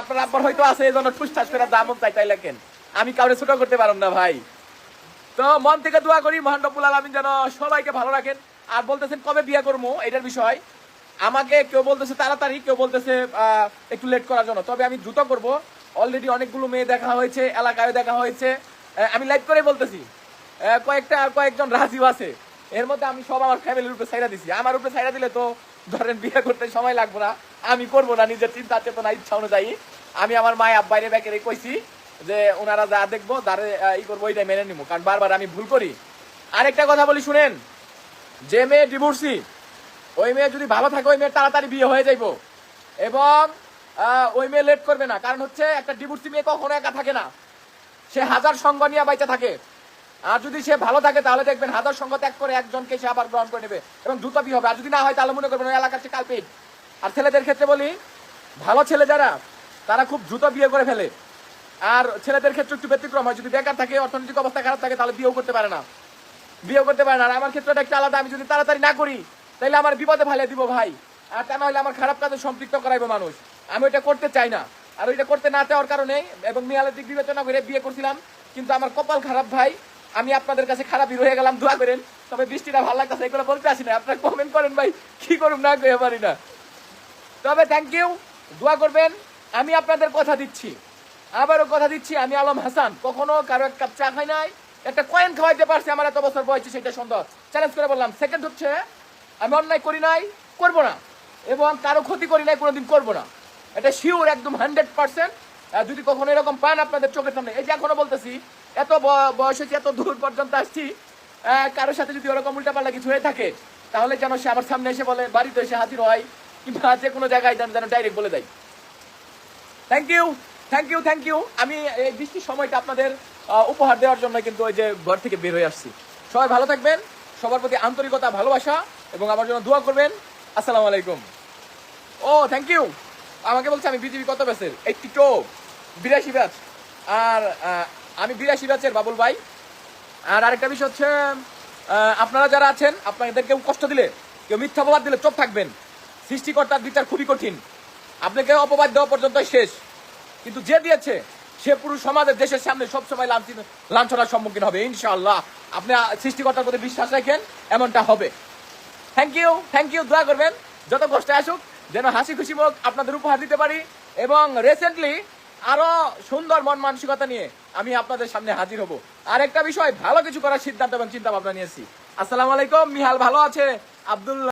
আপনার আব্বার হয়তো আছে, এই জন্য ঠুসঠাস করে দাম চাই তাই লেখেন। আমি কাউরে ছোট করতে পারব না ভাই। তো মন থেকে দোয়া করি, মহান রব্বুল আলমিন যেন সবাইকে ভালো রাখেন। আর বলতেছেন, কবে বিয়ে করব? এটার বিষয়। আমাকে কেউ বলতেছে তাড়াতাড়ি, কেউ বলতেছে একটু লেট করার জন্য। তবে আমি দ্রুত করব। অলরেডি অনেকগুলো মেয়ে দেখা হয়েছে এলাকায় দেখা হয়েছে। আমি লাইভ করে বলতেছি। কয়েকটা, কয়েকজন রাজিও আছে। এর মধ্যে আমি সব আমার ফ্যামিলির উপরে সাইডা দিছি। আমার উপরে সাইডা দিলে তো ধরেন বিয়ে করতে সময় লাগবে না। আমি করব না, নিজের চিন্তা চেতনা, ইচ্ছা অনুযায়ী। আমি আমার মায় আব্বাইরে ব্যাকেরে কইছি যে ওনারা যা দেখব দাঁড়ে ই করব, ওইটাই মেনে নিবো কারণ বারবার আমি ভুল করি। আরেকটা কথা বলি, শুনেন। যে মেয়ে ডিভোর্সি ওই মেয়ে যদি ভালো থাকে, ওই মেয়ে তাড়াতাড়ি বিয়ে হয়ে যাইবো। এবং ওই মেয়ে লেট করবে না। কারণ হচ্ছে, একটা ডিভোর্সি মেয়ে কখনো একা থাকে না। সে হাজার সঙ্গ নিয়ে বাইচা থাকে। আর যদি সে ভালো থাকে, তাহলে দেখবেন হাজার সঙ্গ ত্যাগ করে একজনকে সে আবার গ্রহণ করে নেবে। এবং দ্রুত বিয়ে হবে। আর যদি না হয়, তাহলে মনে করবেন ওই এলাকার সে কালপিট আর ছেলেদের ক্ষেত্রে বলি, ভালো ছেলে যারা, তারা খুব দ্রুত বিয়ে করে ফেলে। আর ছেলেদের ক্ষেত্রে একটু ব্যতিক্রম হয়, যদি বেকার থাকে, অর্থনৈতিক অবস্থা খারাপ থাকে, তাহলে বিয়েও করতে পারে না। বিয়ে করতে পারে না। আর আমার ক্ষেত্রে একটা আলাদা, আমি যদি তাড়াতাড়ি না করি, তাহলে আমার বিপদে ফেলে দিব ভাই। আর তা না হলে আমার খারাপ কাজে সম্পৃক্ত করাইবো মানুষ। আমি ওইটা করতে চাই না। আর ওইটা করতে না চাওয়ার কারণে এবং মেয়ালের দিক বিবেচনা করে বিয়ে করছিলাম, কিন্তু আমার কপাল খারাপ ভাই। আমি আপনাদের কাছে খারাপই রয়ে গেলাম, দোয়া করেন। তবে বৃষ্টিটা ভালো লাগতেছে, এগুলো বলতে আসি না। আপনারা কমেন্ট করেন ভাই, কি করুন না কয়ে পারি না। তবে থ্যাংক ইউ দোয়া করবেন, আমি আপনাদের কথা দিচ্ছি। আবারও কথা দিচ্ছি, আমি আলম হাসান, কখনো কারও এক কাপ চা খাই নাই, একটা কয়েন খাওয়াইতে পারছি, আমার এত বছর বয়সে সেটা সুন্দর। চ্যালেঞ্জ করে বললাম সেকেন্ড হচ্ছে, আমি অন্যায় করি নাই, করব না। এবং কারও ক্ষতি করি নাই, কোনোদিন করব না। এটা শিওর একদম হান্ড্রেড পার্সেন্ট যদি কখনো এরকম পান আপনাদের চোখের সামনে, এই যে এখনও বলতেছি, এত বয়স হয়েছে, এত দূর পর্যন্ত আসছি কারোর সাথে যদি ওরকম উল্টাপাল্টা কিছু হয়ে থাকে, তাহলে যেন সে আমার সামনে এসে বলে, বাড়িতে এসে হাজির হয়। কিংবা যে কোনো জায়গায় যেন যেন ডাইরেক্ট বলে দেয়। Thank you thank you thank you আমি এই বৃষ্টির সময়টা আপনাদের উপহার দেওয়ার জন্য কিন্তু ওই যে ঘর থেকে বের হয়ে আসছি। সবাই ভালো থাকবেন, সবার প্রতি আন্তরিকতা, ভালোবাসা এবং আমার জন্য দোয়া করবেন। আসসালামু আলাইকুম। ও থ্যাংক ইউ আমাকে বলছে আমি বিজিবি কত ব্যাচের? এইটটি টু বিরাশি ব্যাচ। আর আমি বিরাশি ব্যাচের বাবুল ভাই। আর আরেকটা বিষয় হচ্ছে আপনারা যারা আছেন আপনাদের কেউ কষ্ট দিলে, কেউ মিথ্যা অপবাদ দিলে চোখ থাকবেন। সৃষ্টিকর্তার বিচার খুবই কঠিন। আপনাকে অপবাদ দেওয়া পর্যন্ত শেষ। কিন্তু যে দিয়েছে, সে পুরো সমাজের দেশের সামনে সবসময় লাঞ্ছিত লাঞ্ছনার সম্মুখীন হবে, ইনশাআল্লাহ। আপনি সৃষ্টিকর্তার প্রতি বিশ্বাস রাখেন, এমনটা হবে। থ্যাংক ইউ থ্যাংক ইউ দোয়া করবেন। যত কষ্টে আসুক, যেন হাসি খুশি মুখ আপনাদের উপহার দিতে পারি। এবং রিসেন্টলি আরও সুন্দর মন মানসিকতা নিয়ে আমি আপনাদের সামনে হাজির হব। আর একটা বিষয়, ভালো কিছু করার সিদ্ধান্ত এবং চিন্তা ভাবনা নিয়েছি। আসসালামু আলাইকুম, মিহাল ভালো আছে? আব্দুল্লাহ